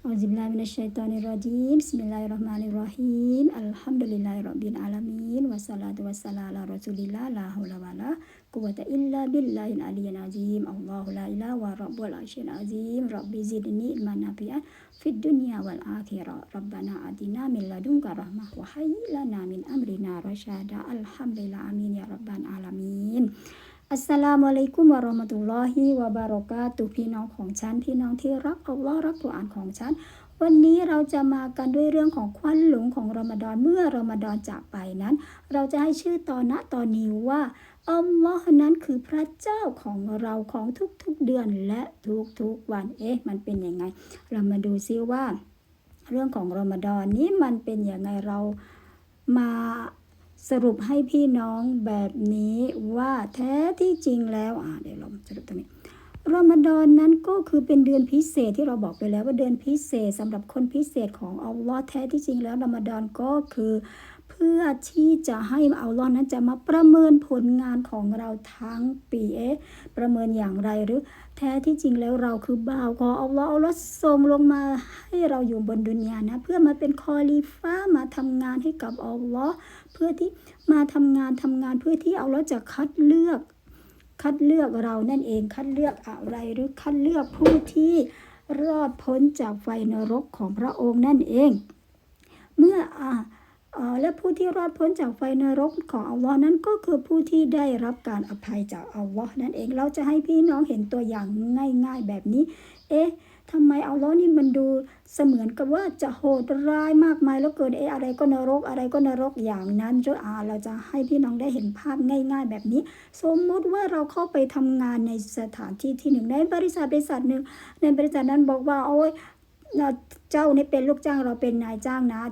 أعوذ بالله من الشيطان الرجيم. بسم الله الرحمن الرحيم. الحمد لله رب العالمين والصلاة والسلام على رسول الله لا حول ولا قوة إلا بالله العلي العظيم. الله لا إله ورب العرش العظيم. رب زدني علما نافعا في الدنيا والآخرة. ربنا آتنا من لدنك رحمة وهيئ لنا من أمرنا رشدا الحمد لله آمين يا رب العالمين อัสสลามุอะลัยกุมวะรอมะตุลลอฮิวะบารอกาตุพี่น้องของฉัน พี่น้องที่รักอัลลอฮ์รักกุรอานของฉัน วันนี้เราจะมากันด้วยเรื่องของควันหลงของรอมฎอนเมื่อรอมฎอนจากไปนั้น เราจะให้ชื่อตอนณตอนนี้ว่าอัลลอฮ์นั้นคือพระเจ้าของเราของทุกๆเดือนและทุกๆวันเอ๊ะมันเป็นยังไง เรามาดูซิว่า เรื่องของรอมฎอนนี้มันเป็นยังไงเรามา สรุปให้พี่น้องแบบนี้ว่าแท้ที่จริงแล้วอ่าเดี๋ยวเราสรุปตรงนี้รอมฎอนนั้นก็คือเป็นเดือนพิเศษที่เราบอกไปแล้วว่าเดือนพิเศษสำหรับคนพิเศษของอัลลอฮ์แท้ที่จริงแล้วรอมฎอนก็คือ พื่อที่จะให้อัลลอฮ์นั้นจะมาประเมินผลงานของเราทั้งปีเอ๊ะประเมินอย่างไรหรือแท้ที่จริงแล้วเราคือบ่าวของอัลลอฮ์อัลอส่งลงมาให้เราอยู่บนดุนยานะ เพื่อมาเป็นคอลีฟ้ามาทำงานให้กับอัลลอฮ์เพื่อที่มาทำงานทำงานเพื่อที่อัลลอฮ์จะคัดเลือก คัดเลือกเรานั่นเองคัดเลือกอะไรหรือคัดเลือกผู้ที่รอดพ้นจากไฟนรกของพระองค์นั่นเอง เมื่ออ่าเอ่อ และผู้ที่รอดพ้นจากไฟนรกของอัลลอฮ์นั้นก็คือผู้ที่ได้รับการอภัยจากอัลลอฮ์นั่นเองเราจะให้พี่น้องเห็นตัวอย่างง่าย ๆ แบบนี้ เอ๊ะทำไมอัลลอฮ์นี่มันดูเสมือนกับว่าจะโหดร้ายมากมายแล้วเกิดเอ๊ะอะไรก็นรกอะไรก็นรกอย่างนั้นจ้อาเราจะให้พี่น้องได้เห็นภาพง่าย ๆ แบบนี้ สมมุติว่าเราเข้าไปทำงานในสถานที่ที่หนึ่งในบริษัทบริษัทหนึ่งในบริษัทนั้นบอกว่าโอ้ยเจ้านี่เป็นลูกจ้างเราเป็นนายจ้างนะ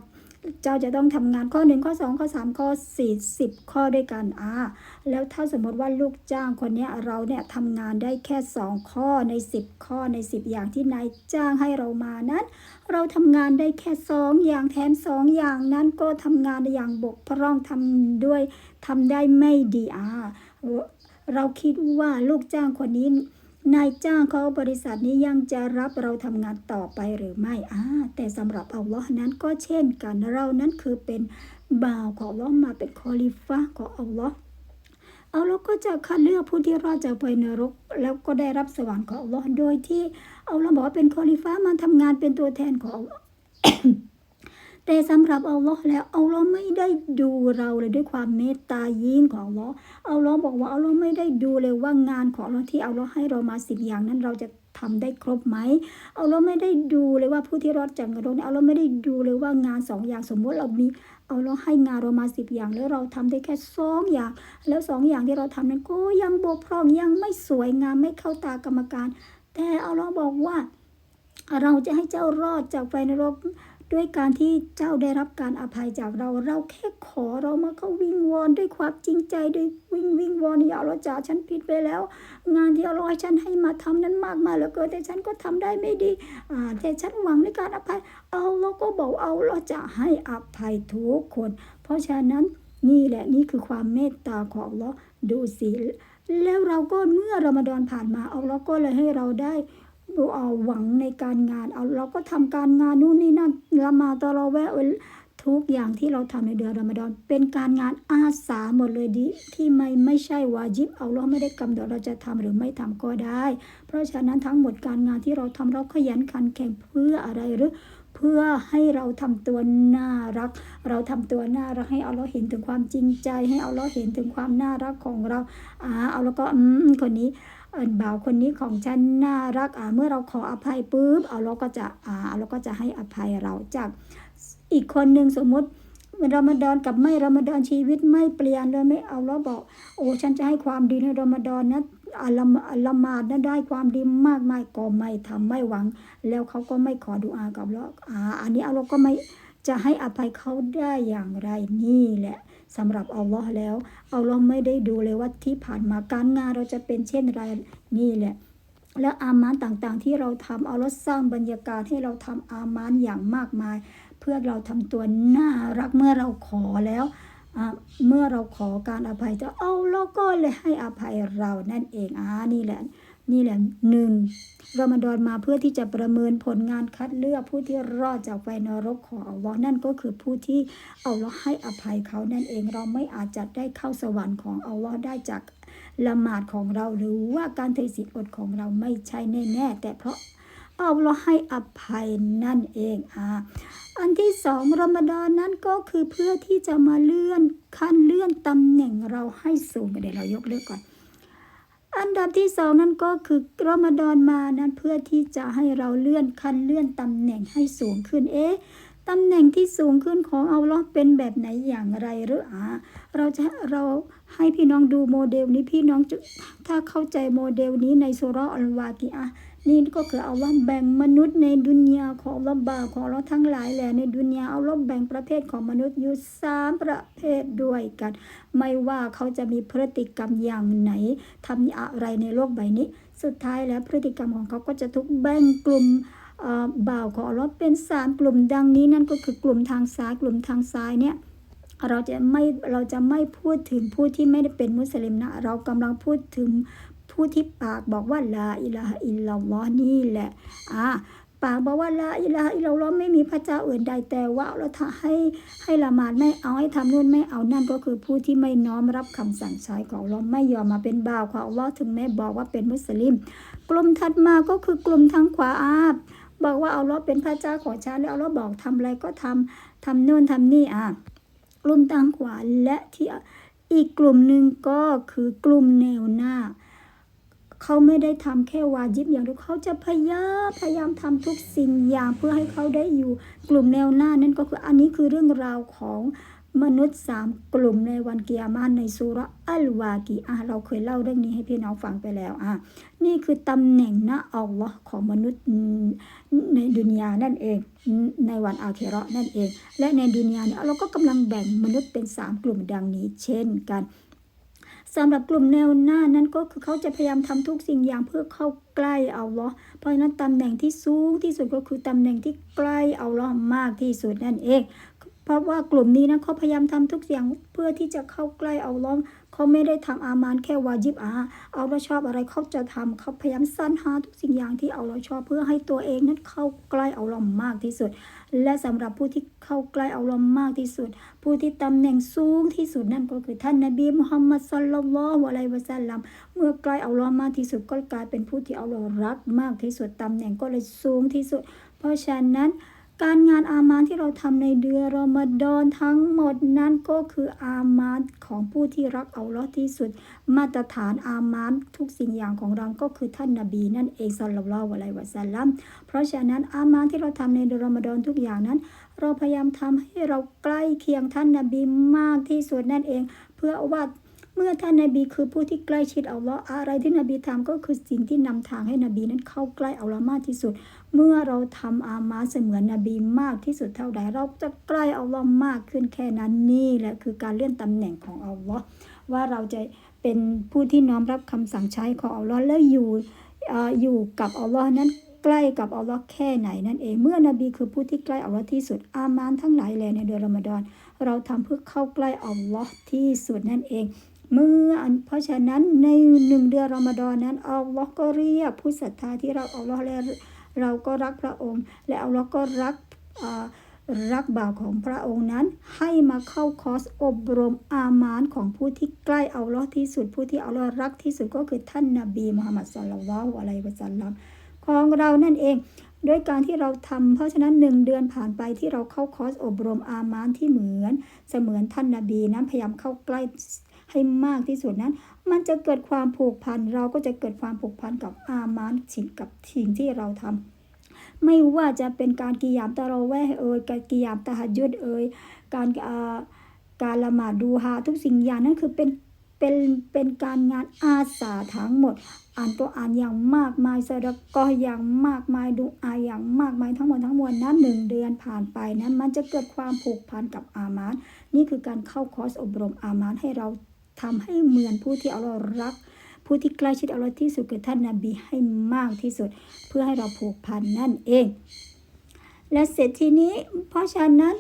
เจ้าจะต้องทำงานข้อหนึ่งข้อสองข้อสามข้อสี่สิบข้อด้วยกันอ่าแล้วถ้าสมมติว่าลูกจ้างคนนี้เราเนี่ยทำงานได้แค่สองข้อในสิบข้อในสิบอย่างที่นายจ้างให้เรามานั้น เราทำงานได้แค่สองอย่างแถมสองอย่างนั้นก็ทำงานอย่างบกพร่องทำด้วยทำได้ไม่ดีอ่าเราคิดว่าลูกจ้างคนนี้ นายจ้างเขาบริษัทนี้ยังจะรับเราทำงานต่อไปหรือไม่อ่าแต่สำหรับอัลลอฮ์นั้นก็เช่นกันเรานั้นคือเป็นบ่าวของอัลลอฮ์มาเป็นคอลิฟะของอัลลอฮ์อาแล้วก็จะคัดเลือกผู้ที่รอดจากไฟนรก แล้วก็ได้รับสวรรค์ของอัลลอฮ์โดยที่อัลลอฮ์บอกว่าเป็นคอลิฟะมาทำงานเป็นตัวแทนของ แต่สำหรับอัลลอฮ์แล้วอัลลอฮ์ไม่ได้ดูเราเลยด้วยความเมตตายิ่งของอัลลอฮ์อัลลอฮ์บอกว่าอัลลอฮ์ไม่ได้ดูเลยว่างานของอัลลอฮ์ที่อัลลอฮ์ให้เรามาสิบอย่างนั้นเราจะทำได้ครบไหมอัลลอฮ์ไม่ได้ดูเลยว่าผู้ที่รอดจากนรกเนี่ยอัลลอฮ์ไม่ได้ดูเลยว่างานสองอย่างสมมติเรามี เอัลลอให้งานเรามาสิบอย่างแล้วเราทำได้แค่สองอย่าง แล้วสองอย่างที่เราทำนั้นก็ยังบกพร่องยังไม่สวยงามไม่เข้าตากรรมการ แต่เอัลลอบอกว่า เราจะให้เจ้ารอดจากไฟนรก ด้วยการที่เจ้าได้รับการอภัยจากเรา เราแค่ขอเรามาเข้าวิงวอนด้วยความจริงใจด้วยวิ่งวิ่งวอนอย่าเราจ่าฉันผิดไปแล้ว งานที่เราให้ฉันให้มาทำนั้นมากมายเหลือเกินแต่ฉันก็ทำได้ไม่ดีอ่าแต่ฉันหวังในการอภัย เอาเราก็บอกเอาเราจะให้อภัยทุกคน เพราะฉะนั้นนี่แหละนี่คือความเมตตาของเราดูสิแล้วเราก็เมื่อรอมฎอนผ่านมาเอาเราก็เลยให้เราได้ หวังในการงานเอาเราก็ทำการงานนู่นนี่นั่นละมาตะเราะแวะทุกอย่างที่เราทำในเดือนรอมฎอน เป็นการงานอาสาหมดเลยดิที่ไม่ไม่ใช่วาจิบเอาเราไม่ได้กำหนดเราจะทำหรือไม่ทำก็ได้ เพราะฉะนั้นทั้งหมดการงานที่เราทำเราขยันขันแข็งเพื่ออะไรหรือเพื่อให้เราทำตัวน่ารัก เราทำตัวน่ารักให้เอาเราเห็นถึงความจริงใจ ให้เอาเราเห็นถึงความน่ารักของเราอ่าเอาแล้วก็อืมคนนี้ อินบ่าวคนนี้ของฉันน่ารักอ่าเมื่อเราขออภัยปุ๊บเอาเราก็จะอ่าเราก็จะให้อภัยเราจากอีกคนหนึ่งสมมติรอมฎอนกับไม่รอมฎอนชีวิตไม่เปลี่ยนเลยไม่เอาเราบอก โอ้ฉันจะให้ความดีในรอมฎอนนะอาละละละมาดนะได้ความดีมากมายก็ไม่ทำไม่หวัง แล้วเขาก็ไม่ขอดุอากับเราอ่าอันนี้เอาเราก็ไม่จะให้อภัยเขาได้อย่างไรนี่แหละ สำหรับอัลลอฮ์แล้วอัลลอฮ์ไม่ได้ดูเลยว่าที่ผ่านมาการงานเราจะเป็นเช่นไรนี่แหละแล้วอามานต่างๆ ที่เราทำเอาลอฮ์สร้างบรรยากาศให้เราทำอามานอย่างมากมาย เพื่อเราทำตัวน่ารักเมื่อเราขอแล้ว เมื่อเราขอการอภัยจะเอาเราก็เลยให้อภัยเรานั่นเองอ่านี่แหละ นี่แหละหนึ่งรอมฎอนมาเพื่อที่จะประเมินผลงานคัดเลือกผู้ที่รอดจากไฟนรกของอัลลอฮ์นั่นก็คือผู้ที่อัลลอฮ์ให้อภัยเขานั่นเองเราไม่อาจจะได้เข้าสวรรค์ของอัลลอฮ์ได้จากละหมาดของเราหรือว่าการถือศีลอดของเราไม่ใช่แน่ๆแต่เพราะอัลลอฮ์ให้อภัยนั่นเองอ่าอันที่สองรอมฎอนนั้นก็คือเพื่อที่จะมาเลื่อนขั้นเลื่อนตำแหน่งเราให้สูงเดี๋ยวเรายกเลิกก่อน อันดับที่สองนั่นก็คือรอมฎอนมานั้นเพื่อที่จะให้เราเลื่อนขั้นเลื่อนตำแหน่งให้สูงขึ้นเอ๊ะตำแหน่งที่สูงขึ้นของอัลลอฮ์เป็นแบบไหนอย่างไรหรืออ่าเราจะเราให้พี่น้องดูโมเดลนี้พี่น้องจะถ้าเข้าใจโมเดลนี้ในสุราะห์อัลวากีอะ นี่ก็คืออัลลอฮ์แบ่งมนุษย์ในดุนยาของอัลลอฮ์บาของเราทั้งหลายแหละในดุนยาเอัลลอฮ์แบ่งประเภทของมนุษย์อยู่สามประเภทด้วยกัน ไม่ว่าเขาจะมีพฤติกรรมอย่างไหนทำอะไรในโลกใบนี้ สุดท้ายแล้วพฤติกรรมของเขาก็จะถูกแบ่งกลุ่มบ่าวของอัลลอฮ์เป็นสามกลุ่มดังนี้นั่นก็คือกลุ่มทางซ้ายกลุ่มทางซ้ายเนี่ยเราจะไม่เราจะไม่พูดถึงผู้ที่ไม่ได้เป็นมุสลิมนะเรากำลังพูดถึง ผู้ที่ปากบอกว่าลาอิลาฮะอิลลัลลอฮ์นี่แหละอ่าปากบอกว่าลาอิลาฮะอิลลัลลอฮ์ไม่มีพระเจ้าอื่นใดแต่ว่าเราถ้าให้ให้ละหมาดไม่เอาให้ทำนู่นไม่เอานั่นก็คือผู้ที่ไม่น้อมรับคำสั่งใช้ของเราไม่ยอมมาเป็นบ่าวของอัลลอถึงแม้บอกว่าเป็นมุสลิม กลุ่มถัดมาก็คือกลุ่มทางขวาอาบบอกว่าเอัลลอเป็นพระเจ้าของฉันแล้วอัลลอฮ์บอกทำอะไรก็ทำทำนู่นทำนี่อะกลุ่มทางขวาและที่อีกกลุ่มหนึ่งก็คือกลุ่มแนวหน้า เขาไม่ได้ทำแค่วาจิบอย่างเดียวเขาจะพยายามพยายามทำทุกสิ่งอย่างเพื่อให้เขาได้อยู่กลุ่มแนวหน้านั่นก็คืออันนี้คือเรื่องราวของมนุษย์สามกลุ่มในวันเกียรมาในสุระอัลวากีอะเราเคยเล่าเรื่องนี้ให้พี่น้องฟังไปแล้วอะนี่คือตำแหน่งนะอัลลอฮ์ของมนุษย์ในดุนยานั่นเองในวันอาเคราะห์นั่นเอง และในดุนยาเนี่ยเราก็กำลังแบ่งมนุษย์เป็นสามกลุ่มดังนี้ เช่นกัน สำหรับกลุ่มแนวหน้านั้นก็คือเขาจะพยายามทำทุกสิ่งอย่างเพื่อเข้าใกล้เอาล้อเพราะฉะนั้นตำแหน่งที่สูงที่สุดก็คือตำแหน่งที่ใกล้เอาล้อมากที่สุดนั่นเอง เพราะว่ากลุ่มนี้นะเขาพยายามทำทุกอย่างเพื่อที่จะเข้าใกล้เอาล้อ เขาไม่ได้ทำอามานแค่วาจิบอาเอัลลอฮ์ชอบอะไรเขาจะทำเขาพยายามสรรหาทุกสิ่งอย่างที่เอัลลอฮ์ชอบเพื่อให้ตัวเองนั้นเข้าใกล้เอัลลอฮ์มากที่สุด และสำหรับผู้ที่เข้าใกล้เอัลลอฮ์มากที่สุด ผู้ที่ตำแหน่งสูงที่สุดนั่นก็คือท่านนบีมุฮัมมัดสัลลัลลอฮุอะลัยฮิวะสัลลัมเมื่อใกล้เอัลลอฮ์มากที่สุดก็กลายเป็นผู้ที่เอัลลอรักมากที่สุดตำแหน่งก็เลยสูงที่สุด เพราะฉะนั้น การงานอามานที่เราทำในเดือนรอมฎอนทั้งหมดนั้นก็คืออามานของผู้ที่รักเอัลอที่สุด มาตรฐานอามานทุกสิ่งอย่างของเราก็คือท่านนบีนั่นเองสัลลัลลอฮุอะลัยวะสัลลัมเพราะฉะนั้นอามานที่เราทำในเดือนรอมฎอนทุกอย่างนั้น เราพยายามทำให้เราใกล้เคียงท่านนบีมากที่สุดนั่นเอง เพื่อว่า เมื่อท่านนบีคือผู้ที่ใกล้ชิดอัลลอฮ์อะไรที่นบีทำก็คือสิ่งที่นำทางให้นบีนั้นเข้าใกล้อัลลอฮ์มากที่สุด เมื่อเราทำอามาเสมือนนบีมากที่สุดเท่าใดเราจะใกล้อัลลอฮ์มากขึ้นแค่นั้นนี่แหละคือการเลื่อนตำแหน่งของอัลลอฮ์ว่าเราจะเป็นผู้ที่น้อมรับคำสั่งใช้ของอัลลอฮ์แล้วอยู่ออยู่กับอัลลอฮ์นั้นใกล้กับอัลลอฮ์แค่ไหนนั่นเอง เมื่อนบีคือผู้ที่ใกล้อัลลอฮ์ที่สุด อามานทั้งหลายแลในเดือนรอมฎอน เราทำเพื่อเข้าใกล้อัลลอฮ์ที่สุดนั่นเอง เมื่อเพราะฉะนั้นในหนึ่งเดือนรอมฎอนนั้นอัลลอฮ์ก็เรียกผู้ศรัทธาที่เราอัลลอฮ์และเราก็รักพระองค์ และอัลลอฮ์ก็รักรักบ่าวของพระองค์นั้น ให้มาเข้าคอร์สอบรมอามานของผู้ที่ใกล้อัลลอฮ์ที่สุดผู้ที่อัลลอฮ์รักที่สุดก็คือท่านนบีมุฮัมมัดสุลลัลลอฮุอะลัยฮิวะสัลลัมของเรานั่นเองด้วยการที่เราทำเพราะฉะนั้นหนึ่งเดือนผ่านไปที่เราเข้าคอร์สอบรมอามานที่เหมือน เสมือนท่านนาบีนั้นพยายามเข้าใกล้ ให้มากที่สุดนั้น มันจะเกิดความผูกพัน เราก็จะเกิดความผูกพันกับอามานสิ่งกับสิ่งที่เราทำไม่ว่าจะเป็นการกิยามตะเราะแวห์เอ่ยการกิยามตะฮัจญุดเอ่ยการอ่าการละหมาดดูฮาทุกสิ่งอย่างนั้นคือเป็นเป็นเป็นการงานอาสาทั้งหมด อ่านตัวอ่านอย่างมากมายสะดะกออย่างมากมายดูอาอย่างมากมายทั้งหมดทั้งมวลนั้นหนึ่งเดือนผ่านไปนั้นมันจะเกิดความผูกพันกับอามานนี่คือการเข้าคอร์สอบรมอามานให้เรา ทำให้เหมือนผู้ที่อัลลอฮ์รัก ผู้ที่ใกล้ชิดอัลลอฮ์ที่สุดคือท่านนาบีให้มากที่สุด เพื่อให้เราผูกพันนั่นเอง และเสร็จทีนี้เพราะฉะนั้น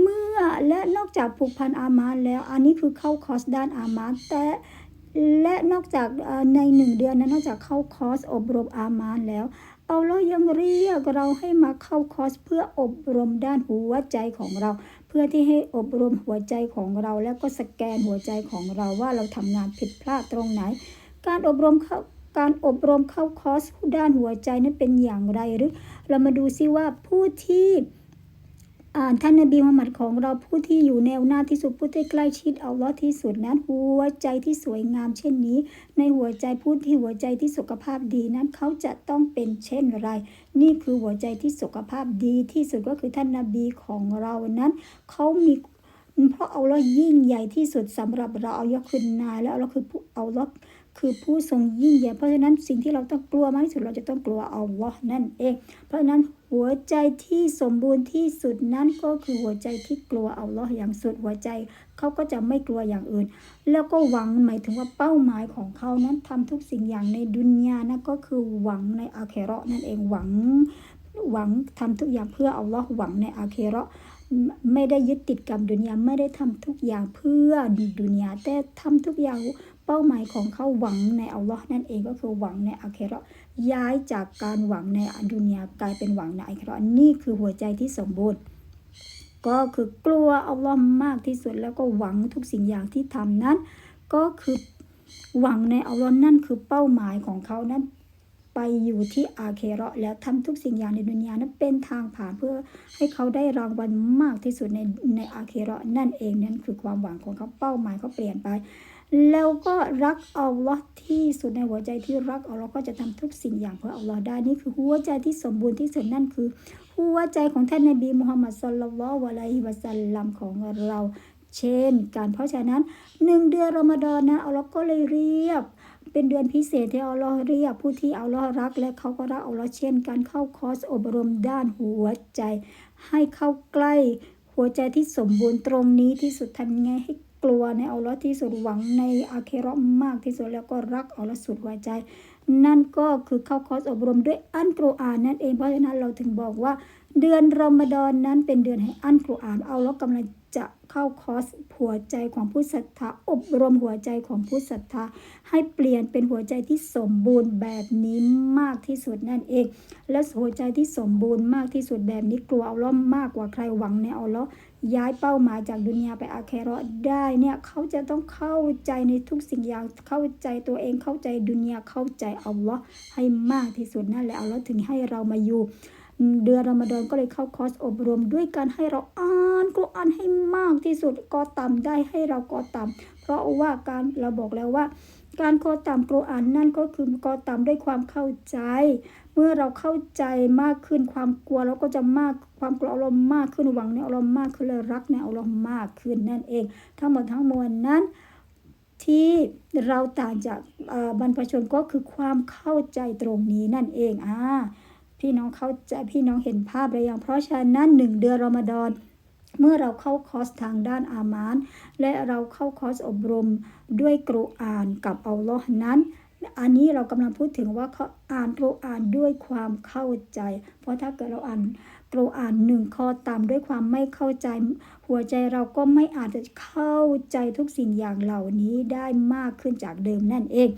เมื่อและนอกจากผูกพันอามานแล้ว อันนี้คือเข้าคอร์สด้านอามานแต่และนอกจากในหนึ่งเดือนนั้นนอกจากเข้าคอร์สอบรมอามานแล้วเอาเรายังเรียกเราให้มาเข้าคอร์สเพื่ออบรมด้านหัวใจของเรา พื่อที่ให้อบรมหัวใจของเราแล้วก็สแกนหัวใจของเราว่าเราทำงานผิดพลาดตรงไหน การอบรมเข้าการอบรมเข้าคอร์สด้านหัวใจนั้นเป็นอย่างไรหรือ เรามาดูซิว่าผู้ที่ ท่านนบีมุฮัมมัดของเราผู้ที่อยู่แนวหน้าที่สุดผู้ที่ใกล้ชิดอัลลอฮ์ที่สุดนั้นหัวใจที่สวยงามเช่นนี้ ในหัวใจผู้ที่หัวใจที่สุขภาพดีนั้นเขาจะต้องเป็นเช่นไร นี่คือหัวใจที่สุขภาพดีที่สุดก็คือท่านนบีของเรานั้นเขามีเพราะเอาเรายิ่งใหญ่ที่สุดสำหรับเราเอายกขึ้นนายแล้วเราคือผู้เอาเรา คือผู้ทรงยิ่งใหญ่เพราะฉะนั้นสิ่งที่เราต้องกลัวมากที่สุดเราจะต้องกลัวอัลลอฮ์นั่นเอง เพราะฉะนั้นหัวใจที่สมบูรณ์ที่สุดนั้นก็คือหัวใจที่กลัวอัลลอฮ์อย่างสุดหัวใจเขาก็จะไม่กลัวอย่างอื่น แล้วก็หวังหมายถึงว่าเป้าหมายของเขานั้นทำทุกสิ่งอย่างในดุนยานะก็คือหวังในอาเคเราะนั่นเองหวังหวังทำทุกอย่างเพื่ออัลลอฮ์หวังในอาเคเราะไม่ได้ยึดติดกับดุนยาไม่ได้ทำทุกอย่างเพื่อดุนยาแต่ทำทุกอย่าง เป้าหมายของเขาหวังในอัลลอฮ์นั่นเองก็คือหวังในอาเคราะย้ายจากการหวังในดุนยากลายเป็นหวังในอาเคราะนี่คือหัวใจที่สมบูรณ์ ก็คือกลัวอัลลอฮ์มากที่สุดแล้วก็หวังทุกสิ่งอย่างที่ทำนั้น ก็คือหวังในอัลลอฮ์นั่นคือเป้าหมายของเขานั้นไปอยู่ที่อาเคเราะแล้วทำทุกสิ่งอย่างในดุนยานั้นเป็นทางผ่านเพื่อให้เขาได้รางวัลมากที่สุดในในอาเคเราะนั่นเองนั่นคือความหวังของเขาเป้าหมายเขาเปลี่ยนไป แล้วก็รักอัลลอฮ์ที่สุดในหัวใจที่รักอัลลอฮ์ก็จะทำทุกสิ่งอย่างเพื่ออัลลอฮ์ได้นี่คือหัวใจที่สมบูรณ์ที่สุดนั่นคือ หัวใจของท่านนบีมุฮัมมัดศ็อลลัลลอฮุอะลัยฮิวะสัลลัมของเรา เช่นการเพราะฉะนั้นหนึ่งเดือนรอมฎอนนะอัลลอฮ์ก็เลยเรียกเป็นเดือนพิเศษที่อัลลอฮ์เรียกผู้ที่อัลลอฮ์รัก และเขาก็รักอัลลอฮ์เช่นการเข้าคอร์สอบรมด้านหัวใจ ให้เข้าใกล้หัวใจที่สมบูรณ์ตรงนี้ที่สุดทำไงให้ กลัวในอัลลอฮ์ที่สุดหวังในอาเคราะห์มากที่สุดแล้วก็รักอัลลอฮ์สุดหัวใจ นั่นก็คือเข้าคอร์สอบรมด้วยอันกุรอานนั่นเองเพราะฉะนั้นเราถึงบอกว่า เดือนรอมฎอนนั้นเป็นเดือนให้อันกุรอานเอาแล้วกำลังจะเข้าคอร์สหัวใจของผู้ศรัทธาอบรมหัวใจของผู้ศรัทธา ให้เปลี่ยนเป็นหัวใจที่สมบูรณ์แบบนี้มากที่สุดนั่นเอง และหัวใจที่สมบูรณ์มากที่สุดแบบนี้กลัวเอาล้อมากกว่าใครหวังในเอาล้อ ย้ายเป้าหมายจากดุนยาไปอาเคราะได้เนี่ยเขาจะต้องเข้าใจในทุกสิ่งอย่างเข้าใจตัวเองเข้าใจดุนยาเข้าใจอัลลอฮ์ให้มากที่สุดนั่นแหละอัลลอฮ์ถึงให้เรามาอยู่ เดือนรอมฎอนก็เลยเข้าคอร์สอบรมด้วยการให้เราอ่านกุรอานให้มากที่สุดก็ตามได้ให้เราก็ตามเพราะว่าการเราบอกแล้วว่า การกอตามกุรอานนั่นก็คือกอตามด้วยความเข้าใจ เมื่อเราเข้าใจมากขึ้นความกลัวเราก็จะมากความกลัวอารมณ์มากขึ้นหวังในอารมณ์มากขึ้นเลยรักในอารมณ์มากขึ้นนั่นเอง ทั้งหมดทั้งมวลนั้น ที่เราต่างจากบรรพชนก็คือความเข้าใจตรงนี้นั่นเองอ่าพี่น้องเข้าใจพี่น้องเห็นภาพหรือยังเพราะฉะนั้นหนึ่งเดือนรอมฎอนเมื่อเราเข้าคอร์สทางด้านอามาน และเราเข้าคอร์สอบรมด้วยกรุอานกับอัลลอฮ์นั้น อันนี้เรากำลังพูดถึงว่าเขาอ่านกรุอานด้วยความเข้าใจ เพราะถ้าเกิดเราอ่านกรุอานหนึ่งข้อตามด้วยความไม่เข้าใจ หัวใจเราก็ไม่อาจจะเข้าใจทุกสิ่งอย่างเหล่านี้ได้มากขึ้นจากเดิมนั่นเอง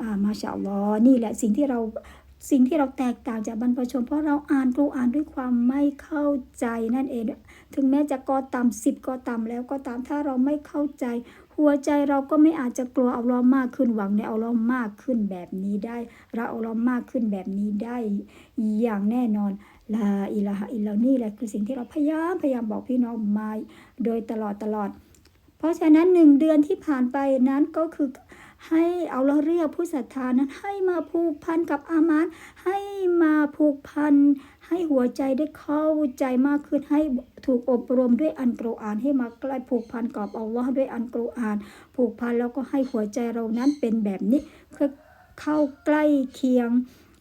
อ่ามาชาอัลลอฮ์นี่แหละสิ่งที่เราสิ่งที่เราแตกต่างจากบรรพชนเพราะเราอ่านกรุอานด้วยความไม่เข้าใจนั่นเอง ถึงแม้จะกอต่ำสิบกอต่ำแล้วก็ตามถ้าเราไม่เข้าใจ หัวใจเราก็ไม่อาจจะกลัวเอาล้อฮ์มากขึ้นหวังในเอาล้อฮ์มากขึ้นแบบนี้ได้เราเอาล้อฮ์มากขึ้นแบบนี้ได้อย่างแน่นอนลาอิลาฮะอิลลานี่แหละคือสิ่งที่เราพยายามพยายามบอกพี่น้องมาโดยตลอดตลอด เพราะฉะนั้นหนึ่งเดือนที่ผ่านไปนั้นก็คือให้เอาเราเรียกผู้ศรัทธานั้นให้มาผูกพันกับอามานให้มาผูกพัน ให้หัวใจได้เข้าใจมากขึ้นให้ถูกอบรมด้วยอันกุรอานให้มาใกล้ผูกพันกับอัลลอฮ์ด้วยอันกุรอาน ผูกพันแล้วก็ให้หัวใจเรานั้นเป็นแบบนี้คือเข้าใกล้เคียง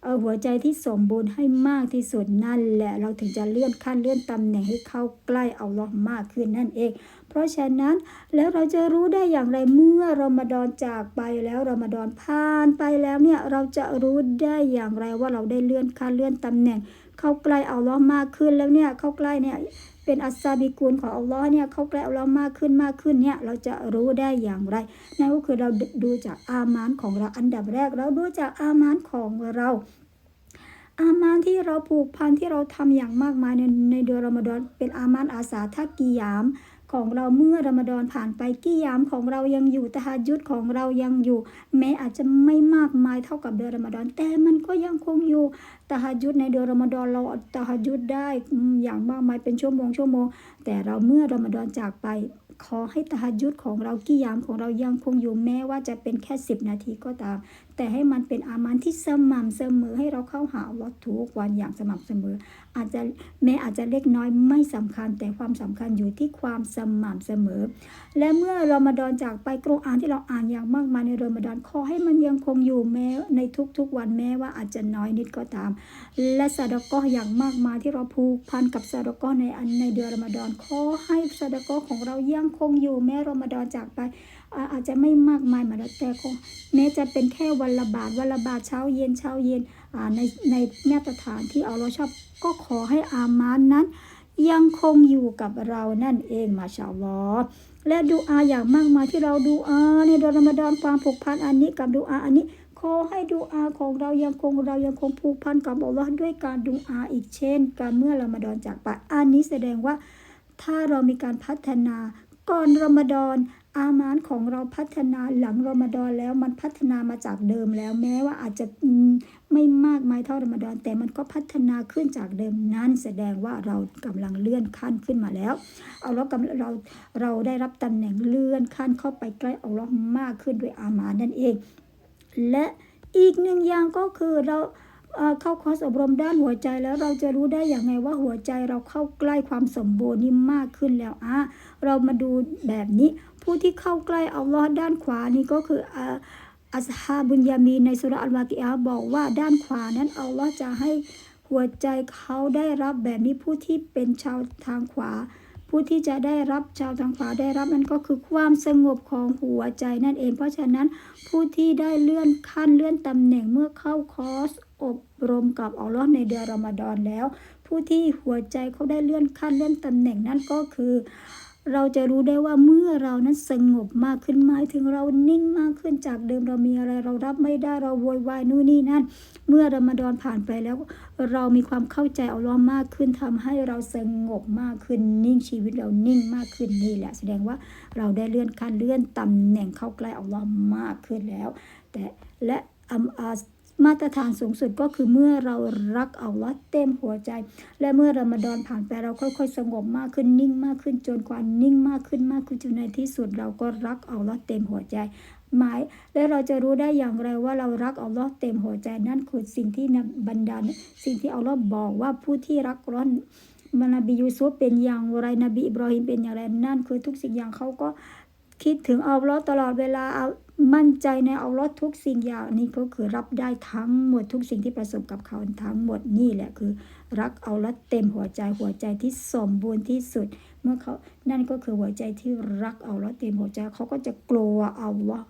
เอ่อหัวใจที่สมบูรณ์ให้มากที่สุดนั่นแหละ เราถึงจะเลื่อนขั้นเลื่อนตำแหน่งให้เข้าใกล้อัลลอฮ์มากขึ้นนั่นเอง เพราะฉะนั้นแล้วเราจะรู้ได้อย่างไรเมื่อรอมฎอนจากไปแล้วรอมฎอนผ่านไปแล้วเนี่ยเราจะรู้ได้อย่างไรว่าเราได้เลื่อนขั้นเลื่อนตำแหน่ง เข้าใกล้อัลลอฮ์มากขึ้นแล้วเนี่ยเข้าใกล้เนี่ยเป็นอัสซาบิกูลของอัลลอฮ์เนี่ยเข้าใกล้อัลลอฮ์มากขึ้นมากขึ้นเนี่ยเราจะรู้ได้อย่างไรนั่นก็คือเราดูจากอามานของเราอันดับแรก เราดูจากอามานของเราอามานที่เราผูกพันที่เราทำอย่างมากมายในในเดือนรอมฎอนเป็นอามานอาสาทักกิยาม ของเราเมื่อรอมฎอนผ่านไปกิยามของเรายังอยู่ตะฮัดยุดของเรายังอยู่ แม้อาจจะไม่มากมายเท่ากับเดือนรอมฎอน แต่มันก็ยังคงอยู่ตะฮัดยุดในเดือนรอมฎอนเราตะฮัดยุดได้อย่างมากมายเป็นชั่วโมงชั่วโมง แต่เราเมื่อรอมฎอนจากไป ขอให้ตะฮัดยุดของเรากิยามของเรายังคงอยู่แม้ว่าจะเป็นแค่ 10 นาทีก็ตามแต่ให้มันเป็นอามันที่สม่ำเสมอให้เราเข้าหาอัลลอฮ์ทุกวันอย่างสม่ำเสมอ อาจจะแม้อาจจะเล็กน้อยไม่สำคัญ แต่ความสำคัญอยู่ที่ความสม่ำเสมอ และเมื่อเรอมฎอนจากไปกรออานที่เราอ่านอย่างมากมายในเรอมฎอนขอให้มันยังคงอยู่แม้ในทุกๆวันแม้ว่าอาจจะน้อยนิดก็ตาม และซาดะกอฮ์อย่างมากมายที่เราผูกพันกับซาดะกอในอันในเดือนรอมฎอนขอให้ซาดะกอของเรายังคงอยู่แม้รอมฎอนจากไปอาจจะไม่มากมายเหมือนแต่แม้จะเป็นแค่วันละบาทวันละบาทเช้าเย็นเช้าเย็นในในมาตรฐานที่เอาเราชอบก็ขอให้อามานนั้น ยังคงอยู่กับเรานั่นเองมาชาลอและดูอาอย่างมากมายที่เราดูอาในเดือนรอมฎอนความผูกพันอันนี้กับดูอาอันนี้ขอให้ดูอาของเรายังคงเรายังคงผูกพันกับอัลลอฮ์ด้วยการดูอาอีกเช่น การเมื่อรอมฎอนจากไปอันนี้แสดงว่าถ้าเรามีการพัฒนา ก่อนรอมฎอนอามานของเราพัฒนาหลังรอมฎอนแล้วมันพัฒนามาจากเดิมแล้วแม้ว่าอาจจะไม่มากมายเท่ารอมฎอนแต่มันก็พัฒนาขึ้นจากเดิมนั่นแสดงว่าเรากำลังเลื่อนขั้นขึ้นมาแล้วเอาเรากำเราเราได้รับตำแหน่งเลื่อนขั้นเข้าไปใกล้เอัลลอฮ์มากขึ้นด้วยอามานนั่นเอง และอีกหนึ่งอย่างก็คือเรา เข้าคอร์สอบรมด้านหัวใจแล้วเราจะรู้ได้อย่างไงว่าหัวใจเราเข้าใกล้ความสมบูรณ์นี่มากขึ้นแล้วอะเรามาดูแบบนี้ ผู้ที่เข้าใกล้อัลลอฮ์ด้านขวานี่ก็คืออัสฮาบุญยามีในสุราอัลวากิอาบอกว่าด้านขวานั้นอัลลอฮ์จะให้หัวใจเขาได้รับแบบนี้ผู้ที่เป็นชาวทางขวา ผู้ที่จะได้รับชาวทางขวาได้รับนั่นก็คือความสงบของหัวใจนั่นเอง เพราะฉะนั้นผู้ที่ได้เลื่อนขั้นเลื่อนตำแหน่งเมื่อเข้าคอร์ส อบรมกับอัลลอฮ์ในเดือนรอมฎอนแล้ว ผู้ที่หัวใจเขาได้เลื่อนขั้นเลื่อนตำแหน่งนั่นก็คือ เราจะรู้ได้ว่าเมื่อเรานั้นสงบมากขึ้นหมายถึงเรานิ่งมากขึ้นจากเดิมเรามีอะไรเรารับไม่ได้เราโวยวายนู่นนี่นั่น เมื่อรอมฎอนผ่านไปแล้ว เรามีความเข้าใจอัลลอฮ์มากขึ้นทำให้เราสงบมากขึ้นนิ่งชีวิตเรานิ่งมากขึ้นนี่แหละ แสดงว่าเราได้เลื่อนขั้นเลื่อนตำแหน่งเข้าใกล้อัลลอฮ์มากขึ้นแล้ว แต่และอัมอา มาตรฐานสูงสุดก็คือเมื่อเรารักอัลลอฮ์เต็มหัวใจ และเมื่อรอมฎอนผ่านไปเราค่อยๆ สงบมากขึ้นนิ่งมากขึ้นจนกว่านิ่งมากขึ้นมากขึ้นจนในที่สุดเราก็รักอัลลอฮ์เต็มหัวใจหมายและเราจะรู้ได้อย่างไรว่าเรารักอัลลอฮ์เต็มหัวใจนั่นคือสิ่งที่นบรรดาสิ่งที่อัลลอฮ์บอกว่าผู้ที่รักอัลลอฮ์มานบียูซุฟเป็นอย่างไรนบีอิบรอฮิมเป็นอย่างไรนั่นคือทุกสิ่งอย่างเขาก็คิดถึงอัลลอฮ์ตลอดเวลาเอา มั่นใจในอัลลอฮ์ทุกสิ่งอย่างนี่ก็คือรับได้ทั้งหมดทุกสิ่งที่ประสบกับเขาทั้งหมดนี่แหละคือ รักอัลลอฮ์เต็มหัวใจหัวใจที่สมบูรณ์ที่สุด เมื่อเขานั่นก็คือหัวใจที่รักอัลลอฮ์เต็มหัวใจเขาก็จะกลัวอัลลอฮ์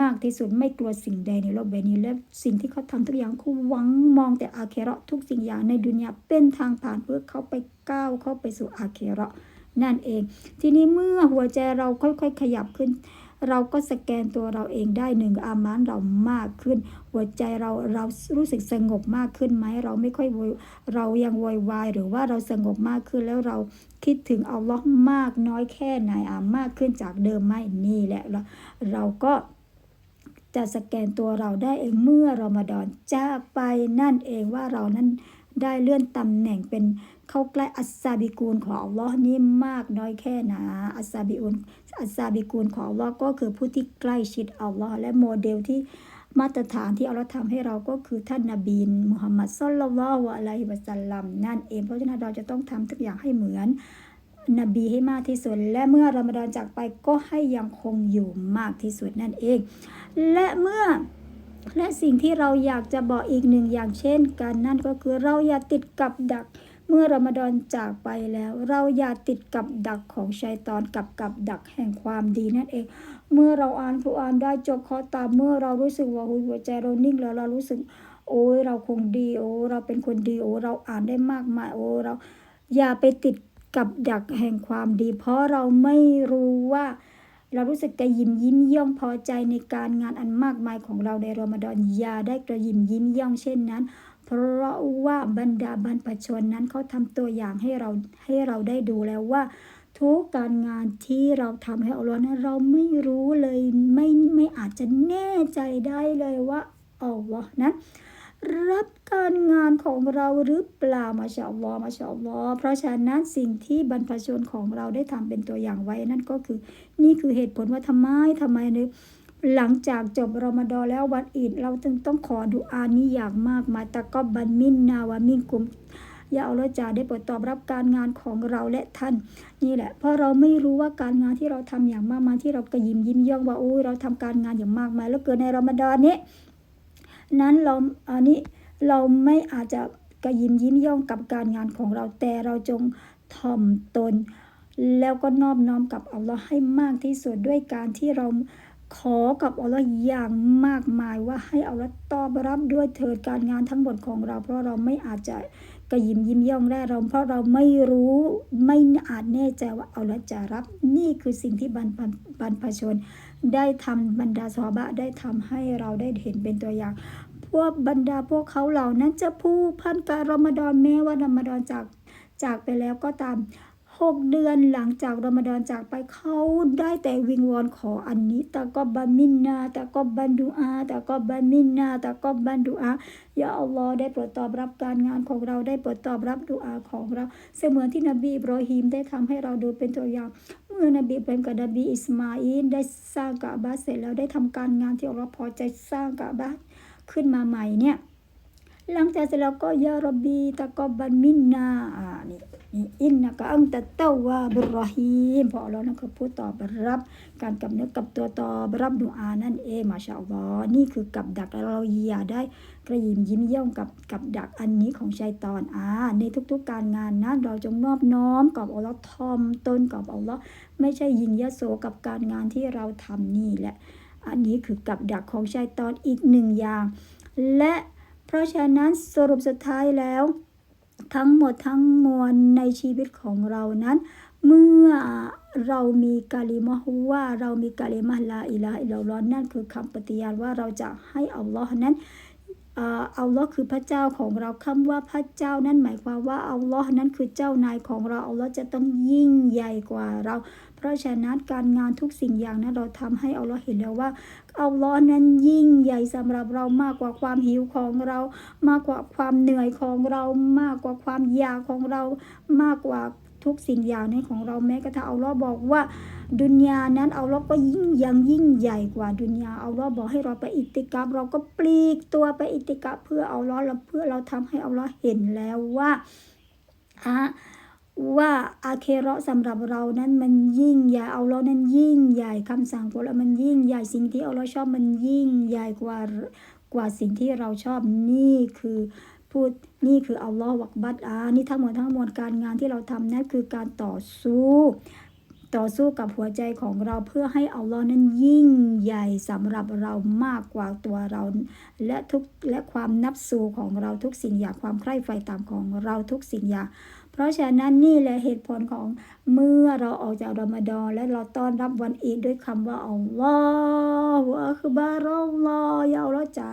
มากที่สุดไม่กลัวสิ่งใดในโลกใบนี้และสิ่งที่เขาทำทุกอย่างเขาหวังมองแต่อาเคเราะทุกสิ่งอย่างในดุนยาเป็นทางผ่านเพื่อเขาไปก้าวเข้าไปสู่อาเคเราะนั่นเอง ทีนี้เมื่อหัวใจเราค่อยๆ ขยับขึ้น เราก็สแกนตัวเราเองได้หนึ่งอามานเรามากขึ้น หัวใจเราเรารู้สึกสงบมากขึ้นไหมเราไม่ค่อยโวยเรายังโวยวายหรือว่าเราสงบมากขึ้นแล้วเราคิดถึงอัลลอฮ์มากน้อยแค่ไหนอะมากขึ้นจากเดิมไหมนี่แหละเราเราก็จะสแกนตัวเราได้เองเมื่อรอมฎอนจาไปนั่นเองว่าเรานั้นได้เลื่อนตำแหน่งเป็น เข้าใกล้อัสซาบิกูลของอัลลอฮ์นี่มากน้อยแค่ไหนอัสซาบิอุนอัสซาบิกูลของอัลลอฮ์ก็คือผู้ที่ใกล้ชิดอัลลอฮ์และโมเดลที่มาตรฐานที่อัลลอฮ์ทำให้เราก็คือท่านนบีมุฮัมมัดซัลลัลลอฮุอะลัยฮิวะสัลลัมนั่นเองเพราะฉะนั้นเราจะต้องทำทุกอย่างให้เหมือนนบีให้มากที่สุด และเมื่อรอมฎอนจากไปก็ให้ยังคงอยู่มากที่สุดนั่นเอง และเมื่อและสิ่งที่เราอยากจะบอกอีกหนึ่งอย่างเช่นกันนั่นก็คือเราอย่าติดกับดัก เมื่อรอมฎอนจากไปแล้ว เราอย่าติดกับดักของชัยตอนกับกับดักแห่งความดีนั่นเอง เมื่อเราอ่านคุรอานได้จบข้อตามเมื่อเรารู้สึกว่าหัวใจเรานิ่งแล้วเรารู้สึก โอ้ยเราคงดี โอ้เราเป็นคนดีโอ้เราอ่านได้มากมายโอ้เราอย่าไปติดกับดักแห่งความดี เพราะเราไม่รู้ว่าเรารู้สึกกระยิมยิ้มย่องพอใจในการงานอันมากมายของเราในรอมฎอนอย่าได้กระยิมยิ้มย่องเช่นนั้น เพราะว่าบรรดาบรรพชนนั้นเขาทำตัวอย่างให้เราให้เราได้ดูแล้วว่า ทุกการงานที่เราทำให้อัลลอฮ์นั้นเราไม่รู้เลยไม่ไม่อาจจะแน่ใจได้เลยว่าอัลลอฮ์นั้นรับการงานของเราหรือเปล่ามาชาอัลลอฮ์มาชาอัลลอฮ์เพราะฉะนั้นสิ่งที่บรรพชนของเราได้ทำเป็นตัวอย่างไว้นั่นก็คือ นี่คือเหตุผลว่าทำไมทำไมใน หลังจากจบรอมฎอนแล้ววันอีดเราจึงต้องขอดุอานี้อย่างมากมายแต่ก็บันมินนาวามินกุมอย่าเอาละจาได้โปรดตอบรับการงานของเราและท่าน นี่แหละ เพราะเราไม่รู้ว่าการงานที่เราทำอย่างมากมายที่เรากระยิมยิ้มย่องว่าโอ้ยเราทำการงานอย่างมากมายแล้วเกิดในรอมฎอนนี้ นั้นเราอันนี้เราไม่อาจจะกระยิมยิ้มย่องกับการงานของเราแต่เราจงถ่อมตน แล้วก็นอบน้อมกับอัลลอฮ์ให้มากที่สุดด้วยการที่เรา ขอกับอัลลอฮ์อย่างมากมายว่าให้อัลลอฮ์ตอบรับด้วยเถิดการงานทั้งหมดของเรา เพราะเราไม่อาจจะกระยิมยิ้มย่องได้เรา เพราะเราไม่รู้ไม่อาจแน่ใจว่าอัลลอฮ์จะรับ นี่คือสิ่งที่บรรพบรรพชน ได้ทำบรรดาซอฮาบะได้ทำให้เราได้เห็นเป็นตัวอย่าง พวกบรรดาพวกเขาเหล่านั้นจะผู้พันการรอมฎอนแม้ว่ารอมฎอนจากจากไปแล้วก็ตาม หกเดือนหลังจากรอมฎอนจากไปเขาได้แต่วิงวอนขออันนี้แต่ก็บันมินนาแต่ก็บันดูอาแต่ก็บันมินนาแต่ก็บันดูอาอย่าอัลลอฮ์ได้โปรดตอบรับการงานของเราได้โปรดตอบรับดูอาของเรา เสมือนที่นบีบรอฮีมได้ทำให้เราดูเป็นตัวอย่าง เมื่อนบีเป็นกับนบีอิสมาอิลได้สร้างกะบะเสร็จแล้วได้ทำการงานที่อัลลอฮ์พอใจสร้างกะบะขึ้นมาใหม่เนี่ย หลังจากเสร็จแล้วก็ยารับบีตะกอบบันมินนาอ่านี่นี่อินนะกะอังตะเตาวาบรรอฮีมพราะเรานั่นก็พูดตอบรับ การกับเนื้อกับตัวตอบรับดูอานั่นเองมาชาอัลลอฮ์นี่คือกับดักเราอย่าได้กระยิมยิ้มเย่องกับกับดักอันนี้ของชัยตอนอ่าในทุกๆการงานนะเราจงนอบน้อมกับอัลลอฮ์ทอมตนกับอัลลอฮ์ไม่ใช่ยิงยโสกับการงานที่เราทำนี่แหละ อันนี้คือกับดักของชัยตอนอีกหนึ่งอย่าง และ ราะฉะนั้นสรุปสุดท้ายแล้ว ทั้งหมดทั้งมวลในชีวิตของเรานั้น เมื่อเรามีกาลิมะฮ์ว่าเรามีกาลิมะฮ์ลาอิลาอิลลอฮ์นั่นคือคำปฏิญาณว่าเราจะให้อัลลอฮ์นั้นอัลลอฮ์คือพระเจ้าของเราคำว่าพระเจ้านั้นหมายความว่าอัลลอฮ์นั้นคือเจ้านายของเราอัลลอฮ์จะต้องยิ่งใหญ่กว่าเรา ราะฉะนั้นการงานทุกสิ่งอย่างนั้นเราทำให้อัลลอฮ์เห็นแล้วว่าอัลลอฮ์นั้นยิ่งใหญ่สำหรับเรามากกว่าความหิวของเรา มากกว่าความเหนื่อยของเรา มากกว่าความอยากของเรา มากกว่าทุกสิ่งอย่างในของเราแม้กระทั่งอัลลอฮ์บอกว่า ดุนยานั้นอัลลอฮ์ก็ยิ่งยังยิ่งใหญ่กว่าดุนยาอัลลอฮ์บอกให้เราไปอิติกาฟเราก็ปลีกตัวไปอิติกาฟเพื่ออัลลอฮ์เราเพื่อเราทำให้อัลลอฮ์เห็นแล้วว่าอะ ว่าอาเคเราะสำหรับเรานั้นมันยิ่งใหญ่อัลลอนั้นยิ่งใหญ่คำสั่งของเรามันยิ่งใหญ่สิ่งที่เอัลลอฮ์ชอบมันยิ่งใหญ่กว่ากว่าสิ่งที่เราชอบนี่คือพูดนี่คืออัลลอฮ์วักบัตอานี่ทั้งหมดทั้งมวลการงานที่เราทำนั่นคือการต่อสู้ ต่อสู้กับหัวใจของเราเพื่อให้อัลลอฮ์นั้นยิ่งใหญ่สำหรับเรามากกว่าตัวเรา และทุกและความนับสูของเราทุกสิ่งอย่างความใคร่ไฟตามของเราทุกสิ่งอย่าง เพราะฉะนั้นนี่แหละเหตุผลของเมื่อเราออกจากรอมฎอนและเราต้อนรับวันอีดด้วยคำว่าอัลลอฮฺอักบารอัลลอฮฺยาอัลลอฮ์จ๋า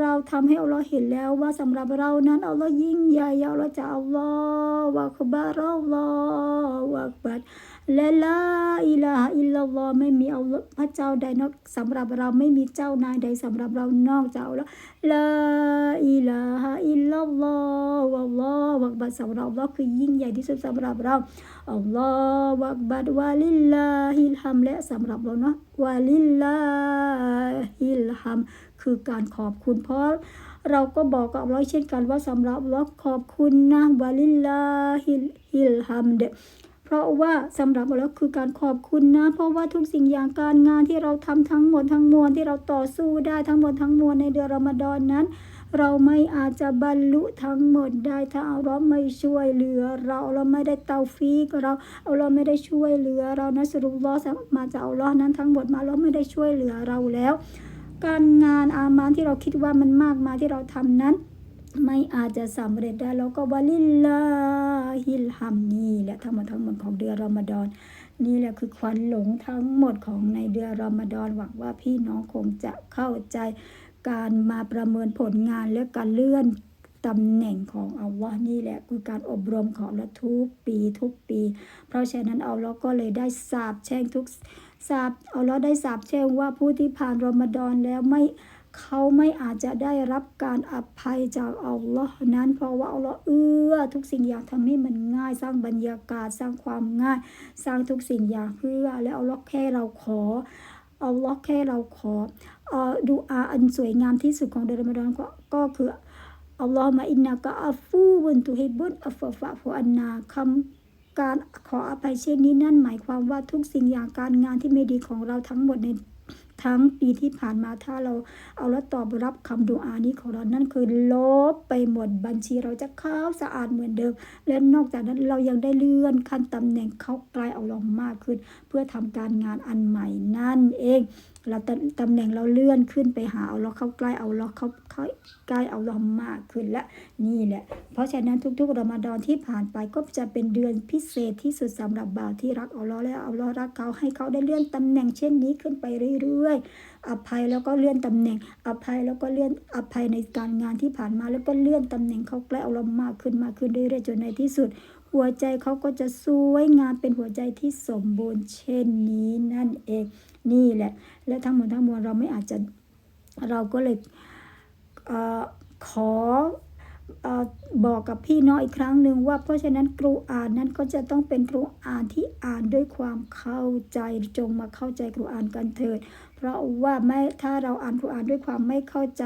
เราทำให้อัลลอฮ์เห็นแล้วว่าสำหรับเรานั้นอัลลอฮ์ยิ่งใหญ่ยาอัลลอฮ์จ๋าอัลลอฮฺอักบารอัลลอฮฺอักบัรและลาอิลาฮะอิลลัลลอฮ์ไม่มีอัลลอฮ์พระเจ้าใดนอกสำหรับเราไม่มีเจ้านายใดสำหรับเรานอกจากอัลลอฮ์ลาอิลาฮะอิลลัลลอฮ์วัลลอฮ์วักบัดสำหรับอัลลอฮ์คือยิ่งใหญ่ที่สุดสำหรับเราอัลลอฮ์วักบัดวะลิลลาฮิลฮัมและสำหรับเราเนาะวะลิลลาฮิลฮัม คือการขอบคุณ เพราะเราก็บอกกับอัลลอฮ์เช่นกันว่าสำหรับอัลลอฮ์ขอบคุณนะวะลิลลาฮิลฮิลฮัมเดเพราะว่าสำหรับเราคือการขอบคุณนะ เพราะว่าทุกสิ่งอย่างการงานที่เราทำทั้งหมดทั้งมวลที่เราต่อสู้ได้ทั้งหมดทั้งมวลในเดือนรอมฎอนนั้น เราไม่อาจจะบรรลุทั้งหมดได้ถ้าเอาเราไม่ช่วยเหลือ เราเราไม่ได้เตาฟีกเราเอาเราไม่ได้ช่วยเหลือ เรานะสรุปลอสมาจากอัลลอฮ์นั้นทั้งหมดมาเราไม่ได้ช่วยเหลือเราแล้ว การงานอามานที่เราคิดว่ามันมากมายที่เราทำนั้น ไม่อาจจะสำเร็จได้แล้วก็วะลิลลาฮิลฮัมนี่แหละทั้งหมดทั้งหมวลของเดือนรอมฎอนนี่แหละคือควันหลงทั้งหมดของในเดือนรอมฎอนหวังว่าพี่น้องคงจะเข้าใจการมาประเมินผลงานและการเลื่อนตำแหน่งของอัลลอฮ์นี่แหละคือการอบรมของเราทุกปีทุกปี เพราะฉะนั้นเอัลลอฮ์ก็เลยได้สาบแช่งทุก สาบอัลลอฮ์ได้สาบแช่งว่าผู้ที่ผ่านรอมฎอนแล้วไม่เขาไม่อาจจะได้รับการอภัยจากอัลลอฮ์นั้น เพราะว่าอัลลอฮ์เอื้อทุกสิ่งอย่างทำให้มันง่าย สร้างบรรยากาศสร้างความง่าย สร้างทุกสิ่งอย่างเพื่อและอัลลอฮ์แค่เราขออัลลอฮ์แค่เราขอดูอาอันสวยงามที่สุดของเดือนรอมฎอนก็ก็คืออัลลอฮ์มาอินนากะอัฟูบุนตุฮิบุนอัฟฟะฟูอันนาคำ การขออภัยเช่นนี้นั่นหมายความว่าทุกสิ่งอย่างการงานที่ไม่ดีของเราทั้งหมดในทั้งปีที่ผ่านมาถ้าเราเอาแล้วตอบรับคำดูอานี้ของเรานั่นคือลบไปหมดบัญชีเราจะขาวสะอาดเหมือนเดิม และนอกจากนั้นเรายังได้เลื่อนขั้นตำแหน่งเข้าใกล้เอาลองมากขึ้น เพื่อทำการงานอันใหม่นั่นเอง เราตำแหน่งเราเลื่อนขึ้นไปหาเอาเราเข้าใกล้เอาเราเข้าเข้าใกล้เอาเรามากขึ้นและนี่แหละ เพราะฉะนั้นทุกๆรอมฎอนที่ผ่านไปก็จะเป็นเดือนพิเศษที่สุดสำหรับบ่าวที่รักเอัลลอฮ์และเอัลลอฮ์รักเขาให้เขาได้เลื่อนตำแหน่งเช่นนี้ขึ้นไปเรื่อยๆ อภัยแล้วก็เลื่อนตำแหน่ง อภัยแล้วก็เลื่อนอภัยในการงานที่ผ่านมาแล้วก็เลื่อนตำแหน่งเขาใกล้เอาเรามากขึ้นมากขึ้นเรื่อยๆจนในที่สุด หัวใจเขาก็จะสวยงามเป็นหัวใจที่สมบูรณ์เช่นนี้นั่นเอง นี่แหละ และทั้งหมดทั้งมวลเราไม่อาจจะเราก็เลยเออขอบอกกับพี่น้องอีกครั้งหนึ่งว่า เพราะฉะนั้นกรูอ่านนั้นก็จะต้องเป็นกรูอ่านที่อ่านด้วยความเข้าใจจงมาเข้าใจกรูอ่านกันเถิด เพราะว่าไม่ถ้าเราอ่านกรูอ่านด้วยความไม่เข้าใจ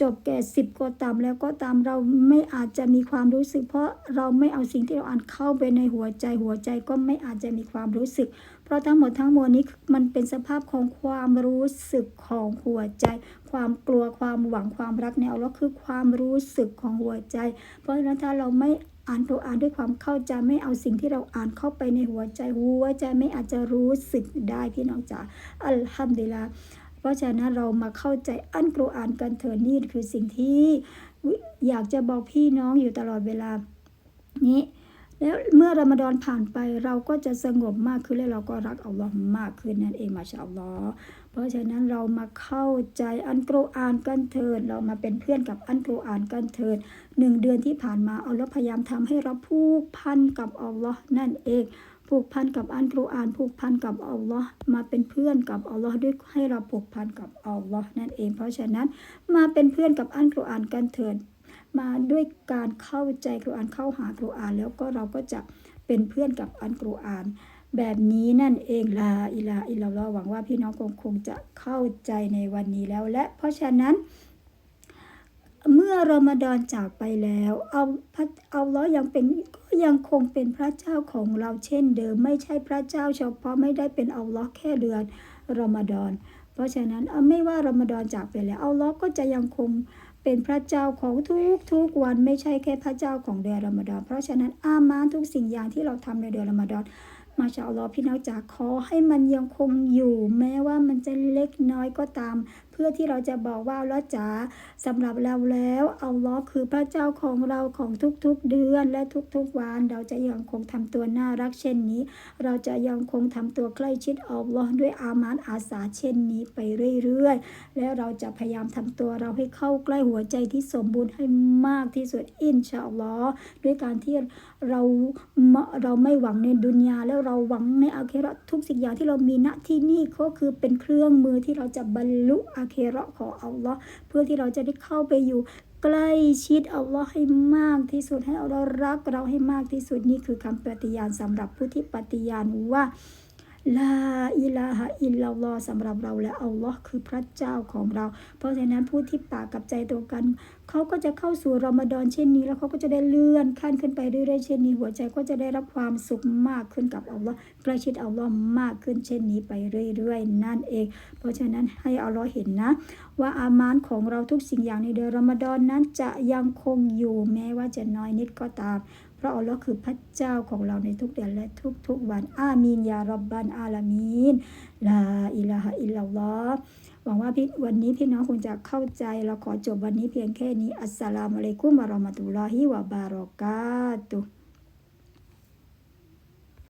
จบแก่สิบก็ตามแล้วก็ตามเราไม่อาจจะมีความรู้สึก เพราะเราไม่เอาสิ่งที่เราอ่านเข้าไปในหัวใจหัวใจก็ไม่อาจจะมีความรู้สึก เพราะทั้งหมดทั้งมวลนี้มันเป็นสภาพของความรู้สึกของหัวใจ ความกลัวความหวังความรักในอัลลาะห์คือความรู้สึกของหัวใจ เพราะฉะนั้นถ้าเราไม่อ่านตัวอ่านด้วยความเข้าใจไม่เอาสิ่งที่เราอ่านเข้าไปในหัวใจหัวใจไม่อาจจะรู้สึกได้พี่น้องจ๋าอัลฮัมดุลิลลาเพราะฉะนั้นเรามาเข้าใจอันกรอานกันเถิดนี่คือสิ่งที่อยากจะบอกพี่น้องอยู่ตลอดเวลานี้ แล้วเมื่อรอมฎอนผ่านไปเราก็จะสงบมากขึ้นและเราก็รักอัลลอฮ์มากขึ้นนั่นเองมาชาอัลลอฮ์เพราะฉะนั้นเรามาเข้าใจอันกรอานกันเถิดเรามาเป็นเพื่อนกับอันกรอานกันเถิดหนึ่งเดือนที่ผ่านมาอัลลอฮ์พยายามทำให้เราผูกพันกับอัลลอฮ์นั่นเองผูกพันกับอันกรอานผูกพันกับอัลลอฮ์มาเป็นเพื่อนกับอัลลอฮ์ด้วยให้เราผูกพันกับอัลลอฮ์นั่นเอง เพราะฉะนั้นมาเป็นเพื่อนกับอันกรอานกันเถิด มาด้วยการเข้าใจกรอานเข้าหากรอาน แล้วก็เราก็จะเป็นเพื่อนกับอันกรอาน แบบนี้นั่นเองลาอิลาอิลลอหวังว่าพี่น้องคงคงจะเข้าใจในวันนี้แล้วและเพราะฉะนั้นเมื่อรอมฎอนจากไปแล้วเอาพระเอาล้อยังเป็นก็ยังคงเป็นพระเจ้าของเราเช่นเดิม ไม่ใช่พระเจ้าเฉพาะไม่ได้เป็นเอาล้อแค่เดือนรอมฎอน เพราะฉะนั้นไม่ว่ารอมฎอนจากไปแล้วเอาล้อก็จะยังคง เป็นพระเจ้าของทุกทุกวันไม่ใช่แค่พระเจ้าของเดือนรอมฎอนเพราะฉะนั้นอามานทุกสิ่งอย่างที่เราทำในเดือนรอมฎอนมาชาอัลลอฮ์พี่น้องจ๋าขอให้มันยังคงอยู่ แม้ว่ามันจะเล็กน้อยก็ตาม เพื่อที่เราจะบอกว่าลลอจ๋าสำหรับเราแล้วอัลลอฮ์คือพระเจ้าของเราของทุกๆเดือนและทุกๆวัน เราจะยังคงทำตัวน่ารักเช่นนี้ เราจะยังคงทำตัวใกล้ชิดอัลลอฮ์ด้วยอามานอาสาเช่นนี้ไปเรื่อยๆ และเราจะพยายามทำตัวเราให้เข้าใกล้หัวใจที่สมบูรณ์ให้มากที่สุดอินชาอัลลอฮ์ด้วยการที่เราเราไม่หวังในดุนยาแล้วเราหวังในอาเคระทุกสิ่งอย่างที่เรามีณที่นี่ก็คือเป็นเครื่องมือที่เราจะบรรลุอาเคเราะห์ของอัลลอฮ์เพื่อที่เราจะได้เข้าไปอยู่ใกล้ชิดอัลลอฮ์ให้มากที่สุดให้อัลลอฮ์รักเราให้มากที่สุดนี่คือคำปฏิญาณสำหรับผู้ที่ปฏิญาณว่า ลาอิลาฮะอิลลัลลอฮ์สำหรับเราและอัลลอฮ์คือพระเจ้าของเรา เพราะฉะนั้นผู้ที่ปากกับใจตรงกันเขาก็จะเข้าสู่รอมฎอนเช่นนี้แล้วเขาก็จะได้เลื่อนขั้นขึ้นไปเรื่อยๆเช่นนี้หัวใจก็จะได้รับความสุขมากขึ้นกับอัลลอฮ์ใกล้ชิดอัลลอฮ์มากขึ้นเช่นนี้ไปเรื่อยๆ นั่นเอง เพราะฉะนั้นให้อัลลอฮ์เห็นนะ ว่าอามานของเราทุกสิ่งอย่างในเดือนรอมฎอนนั้นจะยังคงอยู่แม้ว่าจะน้อยนิดก็ตาม ราะอัลลอฮ์คือพระเจ้าของเราในทุกเดือนและทุกๆวัน อามีนยารับบันอาลามีนลาอิลาฮะอิลลัลลอฮ์หวังว่าพี่วันนี้พี่น้องคงจะเข้าใจเราขอจบวันนี้เพียงแค่นี้อัสสลามุอะลัยกุมวะเราะมะตุลลอฮิวะบารอกาตุ